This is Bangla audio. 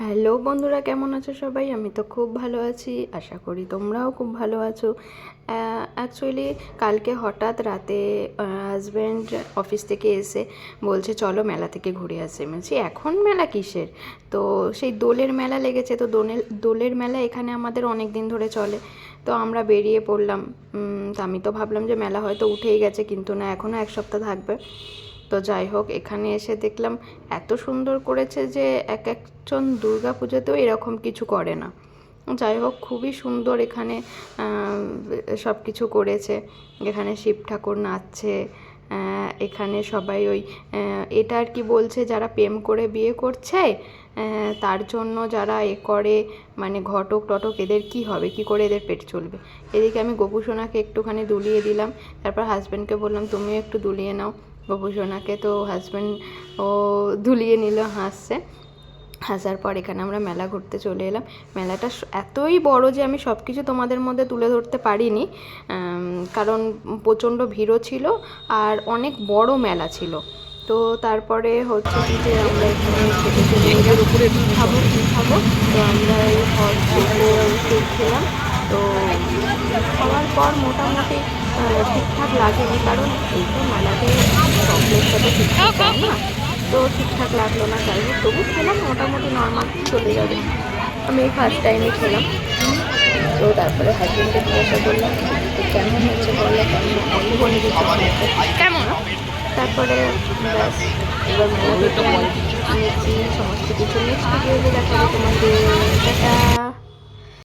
হ্যালো বন্ধুরা, কেমন আছো সবাই? আমি তো খুব ভালো আছি, আশা করি তোমরাও খুব ভালো আছো। অ্যাকচুয়ালি কালকে হঠাৎ রাতে হাজব্যান্ড অফিস থেকে এসে বলছে, চলো মেলা থেকে ঘুরে আসি। বলছি, এখন মেলা কিসের? তো সেই দোলের মেলা লেগেছে, তো দোলের দোলের মেলা এখানে আমাদের অনেক দিন ধরে চলে। তো আমরা বেরিয়ে পড়লাম। আমি তো ভাবলাম যে মেলা হয়তো উঠেই গেছে, কিন্তু না এখনও এক সপ্তাহ থাকবে। তো যাই হোক, এখানে এসে দেখলাম এত সুন্দর করেছে যে এক একজন দুর্গা পুজোতেও এরকম কিছু করে না। যাই হোক, খুবই সুন্দর এখানে সব কিছু করেছে। এখানে শিব ঠাকুর নাচছে এখানে সবাই ওই এটা আর কি বলছে যারা প্রেম করে বিয়ে করছে তার জন্য যারা এ করে মানে ঘটক টটক, এদের কি হবে? কি করে এদের পেট চলবে? এদিকে আমি গোপুসোনাকে একটুখানি দুলিয়ে দিলাম। তারপর হাজব্যান্ডকে বললাম, তুমিও একটু দুলিয়ে নাও। গোপুসোনাকে তো হাজব্যান্ড ও ধুলিয়ে নিল হাসছে। হাসার পর এখানে আমরা মেলা ঘুরতে চলে এলাম। মেলাটা এতই বড় যে আমি সব কিছু তোমাদের মধ্যে তুলে ধরতে পারিনি। কারণ প্রচণ্ড ভিড়ও ছিল আর অনেক বড় মেলা ছিল। তো তারপরে হচ্ছে কি যে আমরা এখানে এলাম। কী খাব কী খাব? তো আমরা এই হট খেলাম। তো খাওয়ার পর মোটামুটি ঠিকঠাক লাগেনি। কারণ এই তো মেলাতে চকলেটটা তো ঠিকঠাক দেয় না তো ঠিকঠাক লাগল না যাই হোক তবু খেলাম মোটামুটি নর্মাল চলে যাবে। আমি এই ফার্স্ট টাইমে খেলাম। তো তারপরে হাজবেন্ডকে জিজ্ঞাসা করলাম কেমন হচ্ছে বলল কেমন বলে কেমন? তারপরে ব্যাস এবার নিচ্ছি সমস্ত কিছু নেক্সট ভিডিওতে দেখাবো তোমাদের। টাটা।